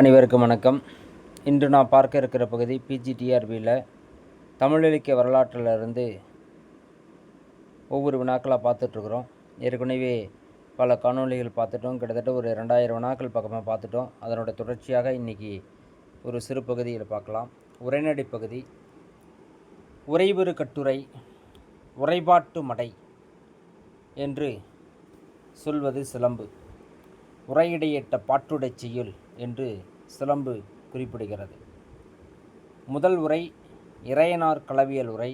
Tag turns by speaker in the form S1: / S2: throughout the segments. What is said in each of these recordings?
S1: அனைவருக்கும் வணக்கம். இன்று நான் பார்க்க இருக்கிற பகுதி பிஜிடிஆர்பியில் தமிழ் இலக்கிய வரலாற்றிலிருந்து ஒவ்வொரு வினாக்களாக பார்த்துட்ருக்குறோம். ஏற்கனவே பல காணொளிகள் பார்த்துட்டோம். கிட்டத்தட்ட ஒரு ரெண்டாயிரம் வினாக்கள் பக்கமாக பார்த்துட்டோம். அதனோட தொடர்ச்சியாக இன்றைக்கி ஒரு சிறு பகுதியில் பார்க்கலாம். உரைநடை பகுதி. உறைவிறு கட்டுரை உறைபாட்டு மடை என்று சொல்வது சிலம்பு. உரையிடையிட்ட பாட்டுடை செய்யுள் என்று சிலம்பு குறிப்பிடுகிறது. முதல் உரை இறையனார் களவியல் உரை.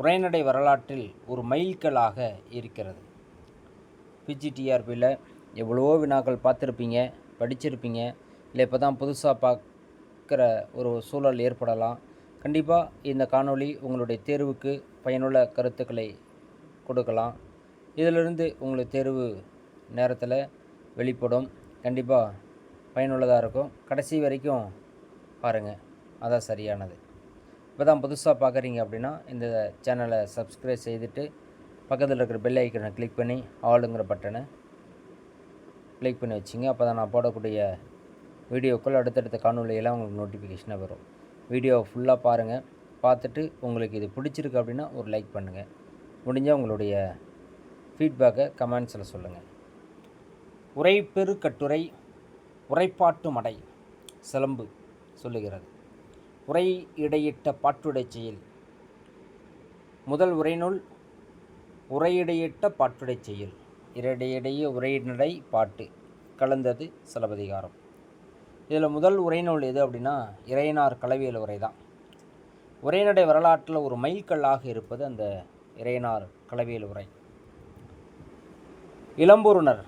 S1: உரைநடை வரலாற்றில் ஒரு மைல்கல்லாக இருக்கிறது. பிஜிடிஆர்பியில் எவ்வளவோ வினாக்கள் பார்த்துருப்பீங்க படிச்சிருப்பீங்க. இல்லை இப்போ தான் புதுசாக பார்க்குற ஒரு சூழல் ஏற்படலாம். கண்டிப்பாக இந்த காணொளி உங்களுடைய தேர்வுக்கு பயனுள்ள கருத்துக்களை கொடுக்கலாம். இதிலிருந்து உங்களுக்கு தேர்வு நேரத்தில் வெளிப்படும். கண்டிப்பாக பயனுள்ளதாக இருக்கும். கடைசி வரைக்கும் பாருங்கள் அதான் சரியானது. இப்போ தான் புதுசாக பார்க்குறீங்க அப்படின்னா இந்த சேனலை சப்ஸ்கிரைப் செய்துட்டு பக்கத்தில் இருக்கிற பெல் ஐக்கனை கிளிக் பண்ணி ஆளுங்கிற பட்டனை கிளிக் பண்ணி வச்சிங்க. அப்போ தான் நான் போடக்கூடிய வீடியோக்கள் அடுத்தடுத்த காணொலியெல்லாம் உங்களுக்கு நோட்டிஃபிகேஷனாக வரும். வீடியோவை ஃபுல்லாக பாருங்கள் பார்த்துட்டு உங்களுக்கு இது பிடிச்சிருக்கு அப்படின்னா ஒரு லைக் பண்ணுங்கள் முடிஞ்சால் உங்களுடைய ஃபீட்பேக்கை கமெண்ட்ஸில் சொல்லுங்கள் உரை பெருக்கட்டுரை உரைப்பாட்டு மடை சிலம்பு சொல்லுகிறது. உரை இடையிட்ட பாட்டுடை செயல் முதல் உரைநூல் உரையிடையிட்ட பாட்டுடைச் செயல் இரடையிடையே உரைநடை பாட்டு கலந்தது சிலப்பதிகாரம். இதில் முதல் உரைநூல் எது அப்படின்னா இறையனார் கலவியல் உரை தான். உரைநடை வரலாற்றில் ஒரு மைல்கல்லாக இருப்பது அந்த இறையனார் கலவியல் உரை. இளம்பூருணர்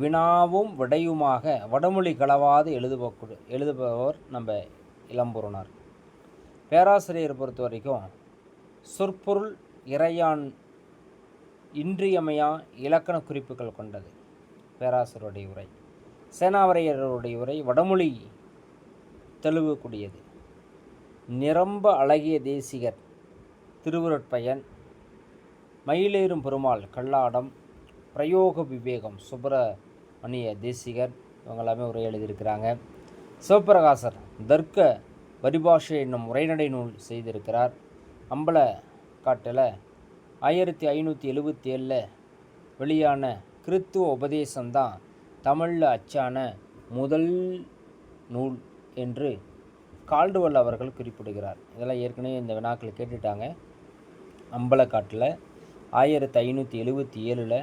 S1: வினாவும் விடையுமாக வடமொழி கலவாது எழுதுபக்கு எழுதுபவர் நம்ம இளம்பூருணர் பேராசிரியர் பொறுத்த வரைக்கும் சொற்பொருள் இறையான் இன்றியமையா இலக்கண குறிப்புகள் கொண்டது. பேராசிரியருடைய உரை. சேனாவரையருடைய உரை வடமொழி தெளிவக்கூடியது நிரம்ப அழகிய தேசிகர் திருவுருட்பயன் மயிலேறும் பெருமாள் கல்லாடம் பிரயோக விவேகம் சுப்பிரமணிய தேசிகர் இவங்க எல்லாமே உரை எழுதியிருக்கிறாங்க. சிவபிரகாசர் தர்க்க பரிபாஷை என்னும் உரைநடை நூல் செய்திருக்கிறார். அம்பல காட்டில் ஆயிரத்தி ஐநூற்றி எழுபத்தி ஏழில் வெளியான கிறித்துவ உபதேசம்தான் தமிழில் அச்சான முதல் நூல் என்று கால்டுவல் அவர்கள் குறிப்பிடுகிறார். இதெல்லாம் ஏற்கனவே இந்த வினாக்களை கேட்டுட்டாங்க. அம்பலக்காட்டில் ஆயிரத்தி ஐநூற்றி எழுபத்தி ஏழில்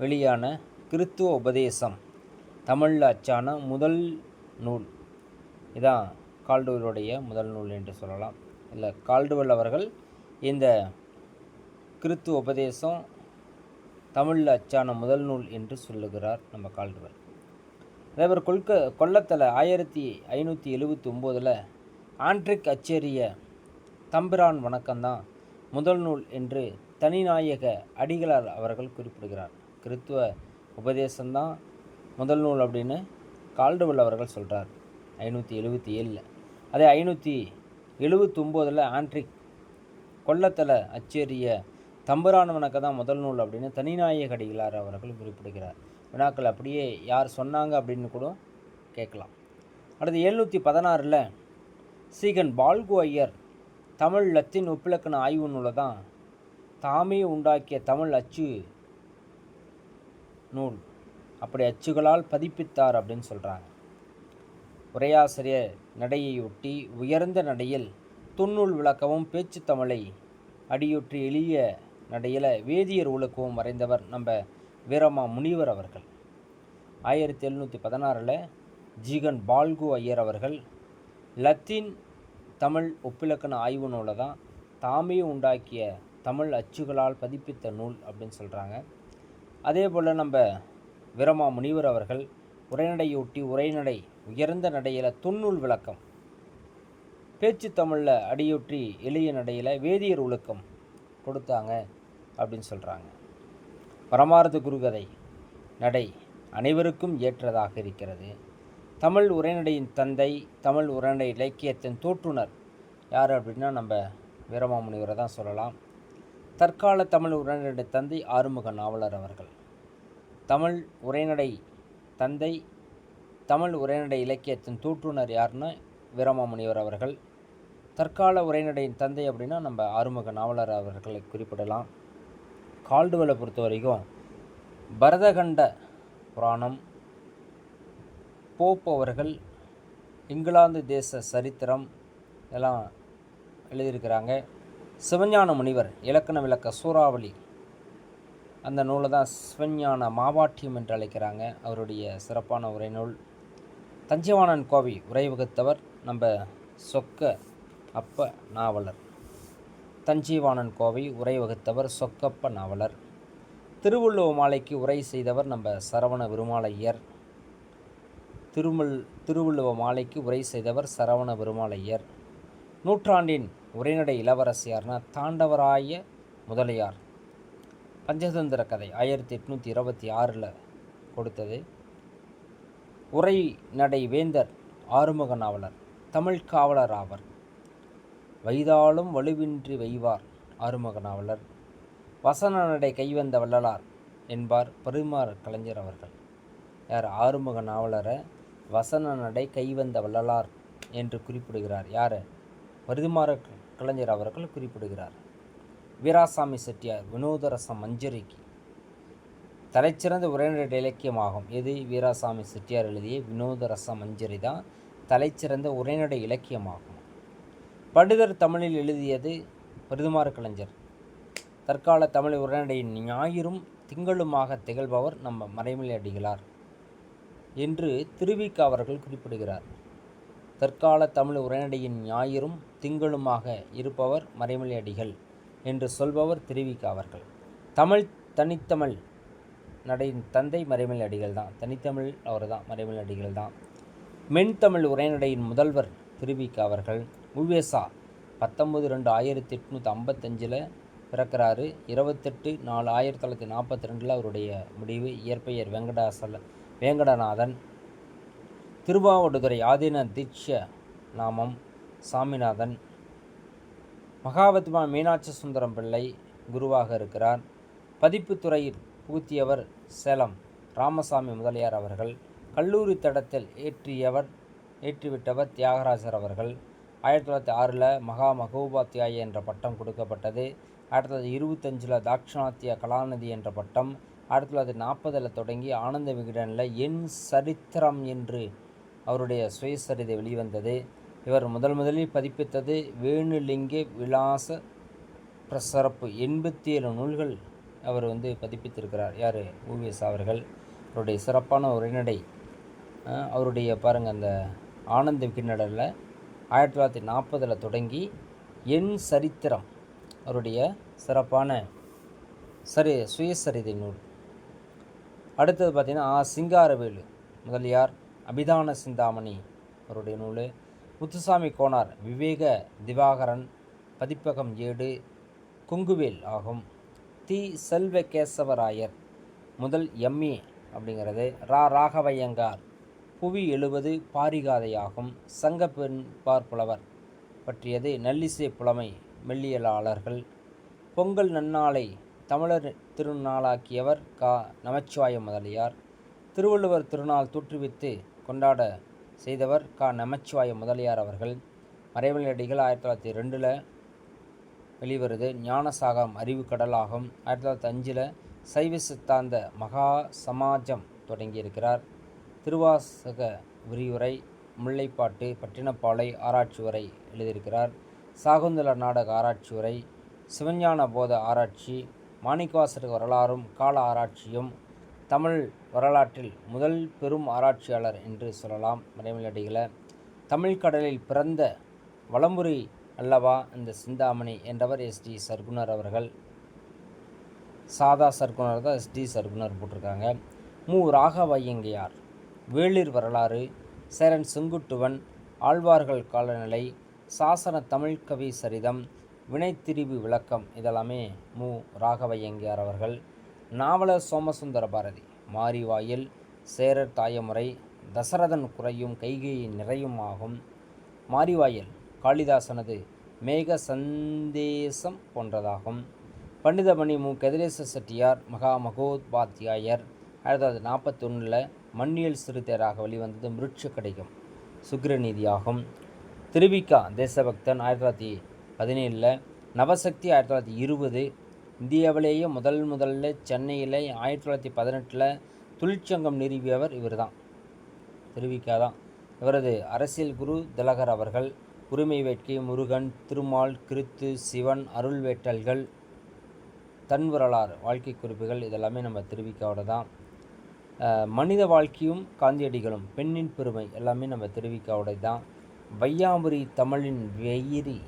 S1: வெளியான கிறித்துவ உபதேசம். தமிழில் அச்சான முதல் நூல். இதான் கால்டுவலுடைய முதல் நூல் என்று சொல்லலாம். இல்லை கால்டுவல் அவர்கள் இந்த கிறித்துவ உபதேசம் தமிழில் அச்சான முதல் நூல் என்று சொல்லுகிறார் நம்ம கால்டுவல். அதேபோல் கொல்க கொல்லத்தில் ஆயிரத்தி ஐநூற்றி எழுபத்தி ஒம்போதில் ஆண்ட்ரிக் அச்சேரிய தம்பிரான் வணக்கம்தான் முதல் நூல் என்று தனிநாயக அடிகளார் அவர்கள் குறிப்பிடுகிறார். கிறித்துவ உபதேசம்தான் முதல் நூல் அப்படின்னு கால்டுவல் அவர்கள் சொல்கிறார் ஐநூற்றி எழுபத்தி ஏழில். அதே ஐநூற்றி எழுபத்தொம்போதில் ஆண்ட்ரிக் கொல்லத்தில் அச்சேரிய தம்புரான் தான் முதல் நூல் அப்படின்னு தனிநாயக அடிகளார் அவர்கள் குறிப்பிடுகிறார். வினாக்கள் அப்படியே யார் சொன்னாங்க அப்படின்னு கூட கேட்கலாம். அடுத்து எழுநூற்றி பதினாறில் Ziegenbalg Iyer Tamil Latin ஒப்பிலக்கண ஆய்வு நூலை தான் தாமே உண்டாக்கிய தமிழ் அச்சு நூல். அப்படி அச்சுகளால் பதிப்பித்தார் அப்படின்னு சொல்கிறாங்க உரையாசிரியர் நடையை ஒட்டி உயர்ந்த நடையில் துண்ணூல் விளக்கவும் பேச்சு தமிழை அடியொற்றி எளிய நடையில் வேதியர் ஒழுக்கவும் வரைந்தவர் நம்ம வீரமா முனிவர் அவர்கள். ஆயிரத்தி எழுநூற்றி பதினாறில் ஜீகன் பால்கு ஐயர் அவர்கள் லத்தீன் தமிழ் ஒப்பிலக்கண ஆய்வு நூலை தான் தாமே உண்டாக்கிய தமிழ் அச்சுகளால் பதிப்பித்த நூல் அப்படின்னு சொல்கிறாங்க அதே போல் நம்ம விரமா முனிவர் அவர்கள் உரைநடையொட்டி உரைநடை உயர்ந்த நடையில் துண்ணூல் விளக்கம். பேச்சு தமிழில் அடியொற்றி எளிய நடையில் வேதியர் ஒழுக்கம் கொடுத்தாங்க அப்படின்னு சொல்கிறாங்க பரமாரத குருகதை நடை அனைவருக்கும் ஏற்றதாக இருக்கிறது. தமிழ் உரைநடையின் தந்தை தமிழ் உரைநடை இலக்கியத்தின் தோற்றுனர் யார் அப்படின்னா நம்ம வீரமாமுனிவரை தான் சொல்லலாம். தற்கால தமிழ் உரைநடை தந்தை ஆறுமுக நாவலர் அவர்கள். தமிழ் உரைநடை தந்தை தமிழ் உரைநடை இலக்கியத்தின் தூற்றுனர் யாருன்னா வீரமாமுனிவர் அவர்கள். தற்கால உரைநடையின் தந்தை அப்படின்னா நம்ம ஆறுமுக நாவலர் அவர்களை குறிப்பிடலாம். கால்டுவலை பொறுத்த வரைக்கும் பரதகண்ட புராணம் போப் அவர்கள் இங்கிலாந்து தேச சரித்திரம் இதெல்லாம் எழுதியிருக்கிறாங்க. சிவஞான முனிவர் இலக்கண விளக்க சூறாவளி. அந்த நூலை தான் சிவஞான மாவாட்டியம் என்று அழைக்கிறாங்க. அவருடைய சிறப்பான உரைநூல் தஞ்சைவாணன் கோவை உரை வகுத்தவர் நம்ம சொக்க அப்ப நாவலர். தஞ்சைவாணன் கோவை உரை வகுத்தவர் சொக்கப்ப நாவலர். திருவள்ளுவ மாலைக்கு உரை செய்தவர் நம்ம சரவண விருமாலையர் திருமல் திருவள்ளுவ மாலைக்கு உரை செய்தவர் சரவண பெருமாளையர். நூற்றாண்டின் உரைநடை இளவரசியார்னா தாண்டவராய முதலியார். பஞ்சதந்திர கதை ஆயிரத்தி எட்நூற்றி இருபத்தி ஆறில் கொடுத்தது. உரை நடை வேந்தர் ஆறுமுக நாவலர் தமிழ் காவலர் ஆவர். வைதாலும் வலுவின்றி வைவார் ஆறுமுக நாவலர். வசன நடை கைவந்த வள்ளலார் என்பார் பெருமாறு கலைஞர் அவர்கள். யார் ஆறுமுக நாவலரை வசன நடை கைவந்த வள்ளலார் என்று குறிப்பிடுகிறார் யார்? பரிதுமாற கலைஞர் அவர்கள் குறிப்பிடுகிறார். வீராசாமி செட்டியார் வினோதரசம் மஞ்சரிக்கு தலைச்சிறந்த உரைநடை இலக்கியமாகும். எது? வீராசாமி செட்டியார் எழுதிய வினோதரசம் மஞ்சரி தான் தலைச்சிறந்த உரைநடை இலக்கியமாகும். படுதர் தமிழில் எழுதியது பரிதுமாறு கலைஞர். தற்கால தமிழ் உரைநடையின் ஞாயிறும் திங்களுமாக திகழ்பவர் நம்ம மறைமலை அடிகளார் என்று திருவிக்க அவர்கள் குறிப்பிடுகிறார். தற்கால தமிழ் உரைநடையின் ஞாயிறும் திங்களுமாக இருப்பவர் மறைமலை அடிகள் என்று சொல்பவர் திருவிக்க அவர்கள் தமிழ் தனித்தமிழ் நடையின் தந்தை மறைமலை அடிகள் தான். தனித்தமிழ் அவர் தான் மறைமலை அடிகள் தான். மென்தமிழ் உரைநடையின் முதல்வர் திருவிக்க அவர்கள் உவேசா பத்தொம்பது ரெண்டு ஆயிரத்தி எட்நூற்றி ஐம்பத்தஞ்சில் பிறக்கிறாரு. இருபத்தெட்டு நாலு ஆயிரத்தி தொள்ளாயிரத்தி நாற்பத்தி ரெண்டில் அவருடைய முடிவு இயற்பெயர் வெங்கடாசல வேங்கடநாதன். திருவாவடுதுறை ஆதீன தீட்ச நாமம் சாமிநாதன். மகாபத்மா மீனாட்சி சுந்தரம் பிள்ளை குருவாக இருக்கிறார். பதிப்புத்துறையில் புகுத்தியவர் சேலம் ராமசாமி முதலியார் அவர்கள். கல்லூரி தடத்தில் ஏற்றியவர் ஏற்றிவிட்டவர் தியாகராஜர் அவர்கள். ஆயிரத்தி தொள்ளாயிரத்தி ஆறில் மகா மகோபாத்தியாய என்ற பட்டம் கொடுக்கப்பட்டது. ஆயிரத்தி தொள்ளாயிரத்தி இருபத்தஞ்சில் தாக்ஷணாத்திய கலாநிதி என்ற பட்டம். ஆயிரத்தி தொள்ளாயிரத்தி நாற்பதில் தொடங்கி ஆனந்த விகடனில் என் சரித்திரம் என்று அவருடைய சுயசரிதை வெளிவந்தது. இவர் முதல் முதலில் பதிப்பித்தது வேணுலிங்க விலாச பிரசரப்பு. எண்பத்தி ஏழு நூல்கள் அவர் வந்து பதிப்பித்திருக்கிறார். யார்? ஊவிஎஸ் அவர்கள். அவருடைய சிறப்பான உரைநடை. அவருடைய பாருங்கள் அந்த ஆனந்த கிண்ணடலில் ஆயிரத்தி தொள்ளாயிரத்தி நாற்பதில் தொடங்கி என் சரித்திரம். அவருடைய சிறப்பான சரி சுயசரிதை நூல். அடுத்தது பார்த்திங்கன்னா ஆ சிங்காரவேலு. முதலியார் அபிதான சிந்தாமணி அவருடைய நூல். முத்துசாமி கோனார் விவேக திவாகரன் பதிப்பகம் ஏடு குங்குவேல் ஆகும். தி செல்வகேசவராயர் முதல் எம்ஏ அப்படிங்கிறது. ரா. ராகவையங்கார் புவி எழுவது பாரிகாதையாகும். சங்க பெண்பார் புலவர் பற்றியது நல்லிசை புலமை மெல்லியலாளர்கள். பொங்கல் நன்னாளை தமிழர் திருநாளாக்கியவர் கா. நமச்சிவாய முதலியார். திருவள்ளுவர் திருநாள் தோற்றுவித்து கொண்டாட செய்தவர் கா. நமச்சிவாய முதலியார் அவர்கள். மறைமலையடிகள் ஆயிரத்தி தொள்ளாயிரத்தி ரெண்டில் வெளிவருது. ஞானசாகம் அறிவு கடலாகும். ஆயிரத்தி தொள்ளாயிரத்தி அஞ்சில் சைவ சித்தாந்த மகா சமாஜம் தொடங்கியிருக்கிறார். திருவாசக விரிவுரை முல்லைப்பாட்டு பட்டினப்பாலை ஆராய்ச்சி உரை எழுதியிருக்கிறார். சாகுந்தல நாடக ஆராய்ச்சி உரை சிவஞான போத ஆராய்ச்சி மாணிக்கவாசர் வரலாறும் கால ஆராய்ச்சியும் தமிழ் வரலாற்றில் முதல் பெரும் ஆராய்ச்சியாளர் என்று சொல்லலாம். மறைமலடிகளை. தமிழ் கடலில் பிறந்த வளம்புரி அல்லவா? இந்த சிந்தாமணி என்றவர் எஸ்டி சர்க்குனர் அவர்கள். சாதா சர்க்குனர் தான் எஸ்டி சர்க்குனர் போட்டிருக்காங்க. மு. ராகவையங்கையார் வேளிர் வரலாறு. சேரன் செங்குட்டுவன். ஆழ்வார்கள் காலநிலை. சாசன தமிழ் கவி சரிதம். வினைத்திரிவு விளக்கம். இதெல்லாமே மு. ராகவையங்கையார் அவர்கள். நாவலர் சோமசுந்தர பாரதி. மாரிவாயில் சேரர் தாயமுறை தசரதன் குறையும் கைகையின் நிறையும் ஆகும் மாரிவாயில் காளிதாசனது மேக சந்தேசம் போன்றதாகும். பண்டிதமணி மு. கதிரேச செட்டியார் மகா மகோபாத்தியாயர் ஆயிரத்தி தொள்ளாயிரத்தி நாற்பத்தி ஒன்றில் மண்ணியல் சிறுதேராக வெளிவந்தது மிருட்ச கடிகம் சுக்கிரநீதியாகும். திருவிக்கா தேசபக்தன் ஆயிரத்தி தொள்ளாயிரத்தி பதினேழில் நவசக்தி ஆயிரத்தி தொள்ளாயிரத்தி இருபது இந்தியாவிலேயே முதல் முதல்ல சென்னையில் ஆயிரத்தி தொள்ளாயிரத்தி பதினெட்டில் தொழிற்சங்கம் நிறுவியவர் இவர் தான் திருவிக்கா தான் இவரது அரசியல் குரு திலகர் அவர்கள் உரிமை வேட்கை முருகன் திருமால் கிறித்து சிவன் அருள் வேட்டல்கள் தன் வரலாறு வாழ்க்கை குறிப்புகள் இதெல்லாமே நம்ம திருவிக்காவோட தான் மனித வாழ்க்கையும் காந்தியடிகளும் பெண்ணின் பெருமை எல்லாமே நம்ம திருவிக்காவோட தான் வையாபுரி தமிழின் வெயிரி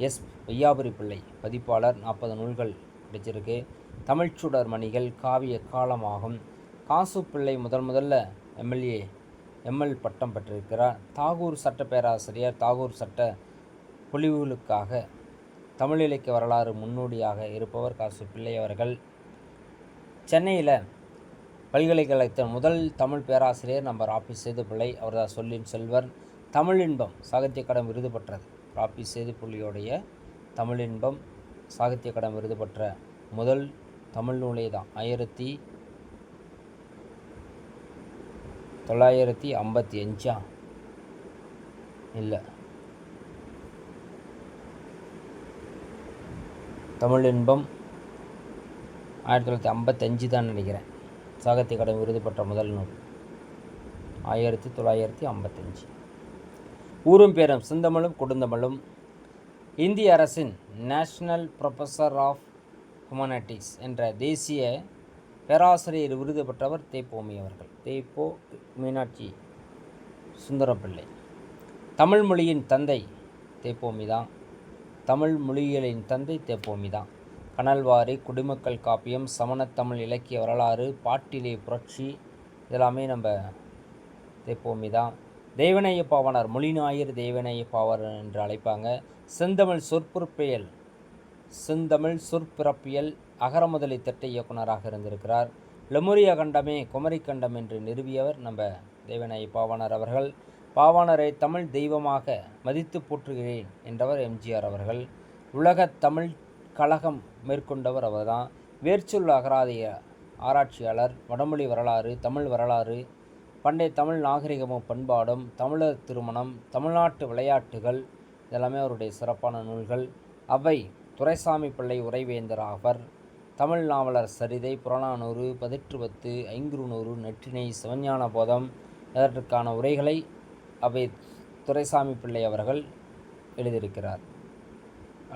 S1: எஸ் வையாபுரி பிள்ளை பதிப்பாளர் நாற்பது நூல்கள் கிடைச்சிருக்கு தமிழ்ச்சுடர் மணிகள் காவிய காலமாகும். காசு பிள்ளை முதல் முதல்ல எம்எல்ஏ எம்எல் பட்டம் பெற்றிருக்கிறார். தாகூர் சட்ட பேராசிரியர் தாகூர் சட்ட பொலிவுகளுக்காக தமிழ் இலக்கிய வரலாறு முன்னோடியாக இருப்பவர் காசு பிள்ளை அவர்கள். சென்னையில் பல்கலைக்கழகத்தின் முதல் தமிழ் பேராசிரியர் நம்ம ராபி சேதுப்பிள்ளை அவர் தான் சொல்லின் செல்வர் தமிழின்பம் சாகித்ய அகாடமி விருது பெற்றது. ராபி சேதுப்பிள்ளையோடைய தமிழின்பம் சாகித்ய அகாடமி விருது பெற்ற முதல் தமிழ் நூலே தான் ஆயிரத்தி தொள்ளாயிரத்தி ஐம்பத்தி அஞ்சா? இல்லை. தமிழ் இன்பம் ஆயிரத்தி தொள்ளாயிரத்தி ஐம்பத்தஞ்சு தான் நினைக்கிறேன். சாகித்ய அகாடமி விருது பெற்ற முதல் நூல். ஆயிரத்தி தொள்ளாயிரத்தி ஐம்பத்தஞ்சு ஊரும் பேரும் செந்தமிழும் கொடுந்தமிழும் இந்திய அரசின் நேஷ்னல் ப்ரொஃபஸர் ஆஃப் ஹுமானிட்டிஸ் என்ற தேசிய பேராசிரியர் விருது பெற்றவர் தேப்போமி அவர்கள். தேப்போ மீனாட்சி சுந்தரப்பிள்ளை தமிழ் மொழியின் தந்தை தேப்போமி தான். தமிழ் மொழிகளின் தந்தை தேப்போமி தான். கனல்வாரி குடிமக்கள் காப்பியம் சமணத்தமிழ் இலக்கிய வரலாறு பாட்டிலே புரட்சி இதெல்லாமே நம்ம தேப்போமி தான். தேவநேய பாவனர் மொழிநாயர் தேவநேய பாவனர் என்று அழைப்பாங்க. செந்தமிழ் சொற்பொருட்பியல் செந்தமிழ் சொற்பிறப்பியல் அகரமுதலை திட்ட இயக்குனராக இருந்திருக்கிறார். லெமுரிய கண்டமே குமரி கண்டம் என்று நிறுவியவர் நம்ம தேவநாய பாவாணர் அவர்கள். பாவாணரை தமிழ் தெய்வமாக மதித்து போற்றுகிறேன் என்றவர் எம்ஜிஆர் அவர்கள். உலக தமிழ் கழகம் மேற்கொண்டவர் அவர்தான். வேர்ச்சொல் அகராதிய ஆராய்ச்சியாளர் வடமொழி வரலாறு தமிழ் வரலாறு பண்டைய தமிழ் நாகரிகமும் பண்பாடும் தமிழர் திருமணம் தமிழ்நாட்டு விளையாட்டுகள் இதெல்லாமே அவருடைய சிறப்பான நூல்கள். அவை துரைசாமி பிள்ளை உரைவேந்தர் ஆவர். தமிழ் நாவலர் சரிதை புறநானூறு பதிற்றுவத்து ஐங்குறுநூறு நெற்றினை சிவஞான போதம் இதற்கான உரைகளை அவை துரைசாமி பிள்ளை அவர்கள் எழுதியிருக்கிறார்.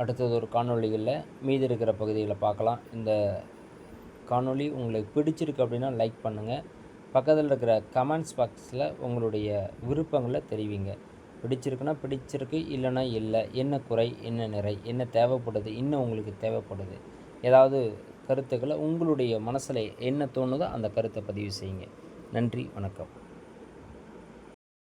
S1: அடுத்தது ஒரு காணொளிகளில் மீதி இருக்கிற பகுதிகளை பார்க்கலாம். இந்த காணொளி உங்களுக்கு பிடிச்சிருக்கு அப்படின்னா லைக் பண்ணுங்கள் பக்கத்தில் இருக்கிற கமெண்ட்ஸ் பாக்ஸில் உங்களுடைய விருப்பங்களை தெரிவிங்க. பிடிச்சிருக்குன்னா பிடிச்சிருக்கு இல்லைன்னா இல்லை. என்ன குறை என்ன நிறை என்ன தேவைப்படுது இன்னும் உங்களுக்கு தேவைப்படுது? ஏதாவது கருத்துக்களை உங்களுடைய மனசில் என்ன தோணுதோ அந்த கருத்தை பதிவு செய்யுங்க. நன்றி வணக்கம்.